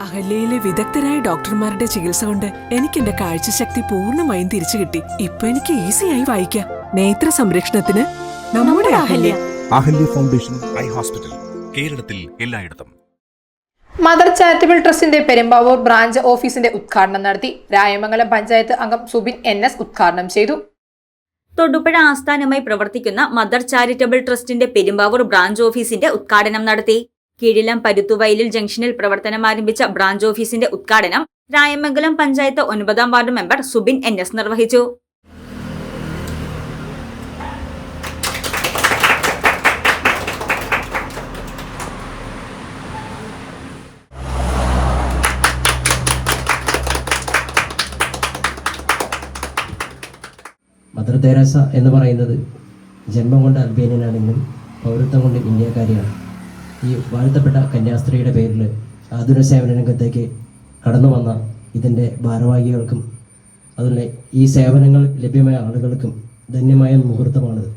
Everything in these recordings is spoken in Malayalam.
അഹല്യയിലെ വിദഗ്ധരായ ഡോക്ടർമാരുടെ ചികിത്സ കൊണ്ട് എനിക്ക് എന്റെ കാഴ്ചശക്തി പൂർണമായും തിരിച്ചു കിട്ടി. ഇപ്പൊ എനിക്ക് ഈസിയായി വായിക്കാം. നേത്ര സംരക്ഷണത്തിന് നമ്മുടെ Ahalya. Ahalya foundation eye hospital കേരളത്തിൽ എല്ലായിടത്തും. മദർ ചാരിറ്റബിൾ ട്രസ്റ്റിന്റെ പെരുമ്പാവൂർ ബ്രാഞ്ച് ഓഫീസിന്റെ ഉദ്ഘാടനം നടത്തി രായമംഗലം പഞ്ചായത്ത് അംഗം സുബിൻ എൻ എസ് ഉദ്ഘാടനം ചെയ്തു. തൊടുപുഴ ആസ്ഥാനമായി പ്രവർത്തിക്കുന്ന മദർ ചാരിറ്റബിൾ ട്രസ്റ്റിന്റെ പെരുമ്പാവൂർ ബ്രാഞ്ച് ഓഫീസിന്റെ ഉദ്ഘാടനം നടത്തി. കീഴിലം പരുത്തുവയലിൽ ജംഗ്ഷനിൽ പ്രവർത്തനം ആരംഭിച്ച ബ്രാഞ്ച് ഓഫീസിന്റെ ഉദ്ഘാടനം രായമംഗലം പഞ്ചായത്ത് ഒൻപതാം ward member Subin N S നിർവഹിച്ചു. മദർ തെരേസ എന്ന് പറയുന്നത് ജന്മം കൊണ്ട് അൽബേനിയനാണെങ്കിലും പൗരത്വം കൊണ്ട് ഇന്ത്യക്കാരിയാണ്. ഈ വാഴ്ത്തപ്പെട്ട കന്യാസ്ത്രീയുടെ പേരിൽ ആതുര സേവന രംഗത്തേക്ക് കടന്നു വന്ന ഇതിന്റെ ഭാരവാഹികൾക്കും അതുപോലെ ഈ സേവനങ്ങൾ ലഭ്യമായ ആളുകൾക്കും ധന്യമായ മുഹൂർത്തമാണിത്.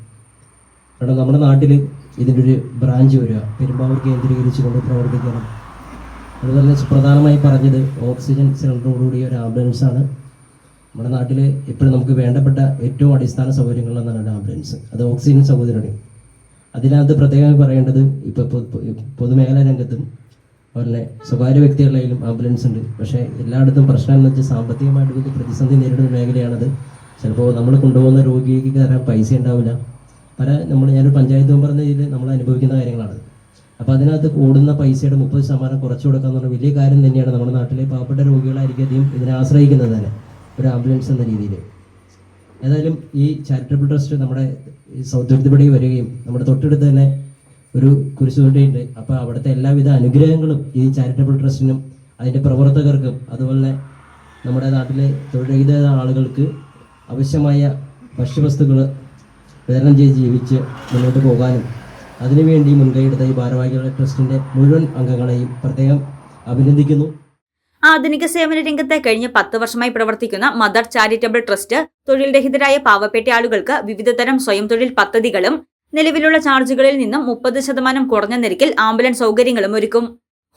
കാരണം നമ്മുടെ നാട്ടിൽ ഇതിന്റെ ഒരു ബ്രാഞ്ച് വരിക പെരുമ്പാവൂർ കേന്ദ്രീകരിച്ചുകൊണ്ട് പ്രവർത്തിക്കണം. അതുപോലെ പ്രധാനമായി പറഞ്ഞത് ഓക്സിജൻ സിലിണ്ടറോടുകൂടിയ ഒരു ആംബുലൻസാണ് നമ്മുടെ നാട്ടിൽ ഇപ്പോഴും നമുക്ക് വേണ്ടപ്പെട്ട ഏറ്റവും അടിസ്ഥാന സൗകര്യങ്ങളിലൊന്നാണ് ഒരു ആംബുലൻസ്. അത് ഓക്സിജൻ സൗകര്യമാണ്. അതിനകത്ത് പ്രത്യേകം പറയേണ്ടത് ഇപ്പോൾ പൊതുമേഖലാ രംഗത്തും അതുപോലെ സ്വകാര്യ വ്യക്തികളിലും ആംബുലൻസ് ഉണ്ട്. പക്ഷേ എല്ലായിടത്തും പ്രശ്നം എന്ന് വെച്ചാൽ സാമ്പത്തികമായിട്ട് വലിയ പ്രതിസന്ധി നേരിടുന്ന മേഖലയാണത്. ചിലപ്പോൾ നമ്മൾ കൊണ്ടുപോകുന്ന രോഗിക്ക് തരാൻ പൈസ ഉണ്ടാവില്ല. പല നമ്മൾ ഞാനൊരു പഞ്ചായത്ത് മെമ്പർ എന്ന രീതിയിൽ നമ്മൾ അനുഭവിക്കുന്ന കാര്യങ്ങളാണ് അപ്പോൾ അതിനകത്ത് കൂടുന്ന പൈസയുടെ മുപ്പത് ശതമാനം കുറച്ചു കൊടുക്കുക എന്ന് പറഞ്ഞാൽ വലിയ കാര്യം തന്നെയാണ് നമ്മുടെ നാട്ടിലെ പാവപ്പെട്ട രോഗികളായിരിക്കും അധികം ഇതിനെ ആശ്രയിക്കുന്നത് തന്നെ. ഒരു ആംബുലൻസ് എന്ന രീതിയിൽ. ഏതായാലും ഈ ചാരിറ്റബിൾ ട്രസ്റ്റ് നമ്മുടെ സൗത്ത് വരികയും നമ്മുടെ തൊട്ടടുത്ത് തന്നെ ഒരു കുരിശുപടിയുണ്ട് അപ്പോൾ അവിടുത്തെ എല്ലാവിധ അനുഗ്രഹങ്ങളും ഈ ചാരിറ്റബിൾ ട്രസ്റ്റിനും അതിന്റെ പ്രവർത്തകർക്കും അതുപോലെ നമ്മുടെ നാട്ടിലെ തൊഴിൽരഹിത ആളുകൾക്ക് ആവശ്യമായ ഭക്ഷ്യവസ്തുക്കൾ വിതരണം ചെയ്ത് ജീവിച്ച് മുന്നോട്ട് പോകാനും അതിനുവേണ്ടി മുൻകൈയെടുത്ത ഈ ഭാരവാഹികളുടെ ട്രസ്റ്റിന്റെ മുഴുവൻ അംഗങ്ങളെയും പ്രത്യേകം അഭിനന്ദിക്കുന്നു. ആധുനിക സേവന രംഗത്ത് കഴിഞ്ഞ പത്ത് വർഷമായി പ്രവർത്തിക്കുന്ന മദർ ചാരിറ്റബിൾ ട്രസ്റ്റ് തൊഴിൽ രഹിതരായ പാവപ്പെട്ട ആളുകൾക്ക് വിവിധതരം സ്വയം തൊഴിൽ പദ്ധതികളും നിലവിലുള്ള ചാർജുകളിൽ നിന്നും മുപ്പത് ശതമാനം കുറഞ്ഞ നിരക്കിൽ ആംബുലൻസ് സൗകര്യങ്ങളും ഒരുക്കും.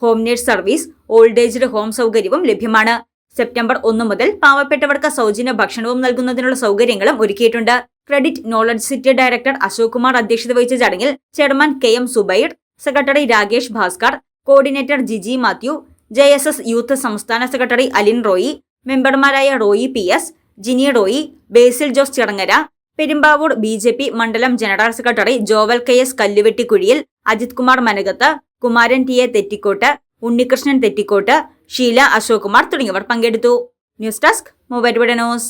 Home nurse service old aged home സൗകര്യവും ലഭ്യമാണ്. സെപ്റ്റംബർ ഒന്ന് മുതൽ പാവപ്പെട്ടവർക്ക് സൗജന്യ ഭക്ഷണവും നൽകുന്നതിനുള്ള സൗകര്യങ്ങളും ഒരുക്കിയിട്ടുണ്ട്. Credit knowledge city director Ashok Kumar അധ്യക്ഷത വഹിച്ച ചടങ്ങിൽ chairman K M Zubair secretary Rakesh Bhaskar coordinator Jiji Mathew J S S youth സംസ്ഥാന സെക്രട്ടറി അലിൻ റോയി മെമ്പർമാരായ Roy P S Jini Roy Basil Jose Chirangara Perumbavoor B J P മണ്ഡലം general secretary Joval K S Kalluvettikuzhiyil Ajith Kumar Manakath Kumaran T A Thettikkot Unnikrishnan Thettikkot Sheela Ashok Kumar തുടങ്ങിയവർ പങ്കെടുത്തു. News desk mobile news.